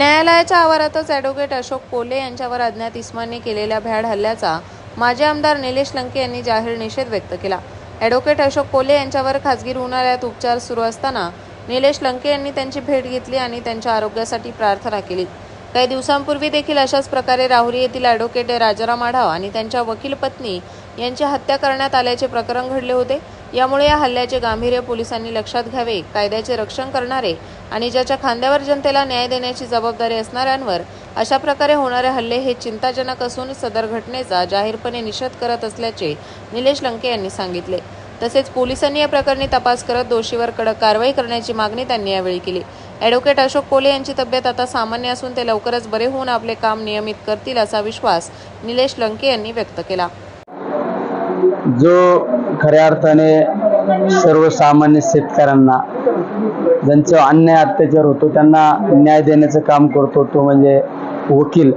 न्यायालयाच्या आवारातच ॲडव्होकेट अशोक कोले यांच्यावर अज्ञात इस्माने केलेल्या भ्याड हल्ल्याचा माजी आमदार निलेश लंके यांनी जाहीर निषेध व्यक्त केला. ॲडव्होकेट अशोक कोले यांच्यावर खासगी रुग्णालयात उपचार सुरू असताना निलेश लंके यांनी त्यांची भेट घेतली आणि त्यांच्या आरोग्यासाठी प्रार्थना केली. काही दिवसांपूर्वी देखील अशाच प्रकारे राहुरी येथील ॲडव्होकेट राजाराम आढाव आणि त्यांच्या वकील पत्नी यांची हत्या करण्यात आल्याचे प्रकरण घडले होते. यामुळे या हल्ल्याचे गांभीर्य पोलिसांनी लक्षात घ्यावे कायद्याचे रक्षण करणारे आणि ज्याच्या खांद्यावर जनतेला न्याय देण्याची जबाबदारी असणाऱ्यांवर अशा प्रकारे होणारे हल्ले हे चिंताजनक असून सदर घटनेचा जाहीरपणे निषेध करत असल्याचे निलेश लंके यांनी सांगितले. तसेच पोलिसांनी या प्रकरणी तपास करत दोषीवर कडक कारवाई करण्याची मागणी त्यांनी यावेळी केली. ॲडव्होकेट अशोक कोले यांची तब्येत आता सामान्य असून ते लवकरच बरे होऊन आपले काम नियमित करतील असा विश्वास निलेश लंके यांनी व्यक्त केला. जो खऱ्या अर्थाने सर्वसामान्य शेतकऱ्यांना ज्यांचं अन्याय अत्याचार होतो त्यांना न्याय देण्याचं काम करतो तो म्हणजे वकील.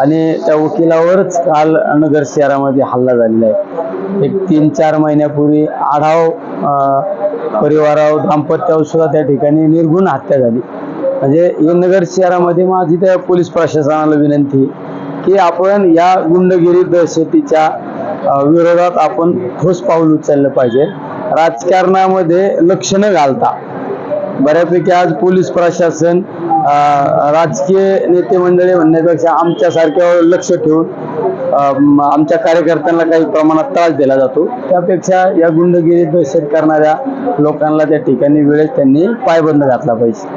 आणि त्या वकिलावरच काल नगर शहरामध्ये हल्ला झालेला आहे. एक तीन चार महिन्यापूर्वी आढाव परिवाराव परिवारावर दाम्पत्यावर सुद्धा त्या ठिकाणी निर्गुण हत्या झाली. म्हणजे नगर शहरामध्ये माझी त्या पोलीस प्रशासनाला विनंती की आपण या गुंडगिरी दहशतीच्या विरोधात आपण ठोस पाऊल उचललं पाहिजे. राजकारणामध्ये लक्ष न घालता. बऱ्यापैकी आज पोलीस प्रशासन राजकीय नेते मंडळी म्हणण्यापेक्षा आमच्यासारख्यावर लक्ष ठेवून आमच्या कार्यकर्त्यांना काही प्रमाणात त्रास दिला जातो. त्यापेक्षा या गुंडगिरी दहशत करणाऱ्या लोकांना त्या ठिकाणी वेळेत त्यांनी पायबंद घातला पाहिजे.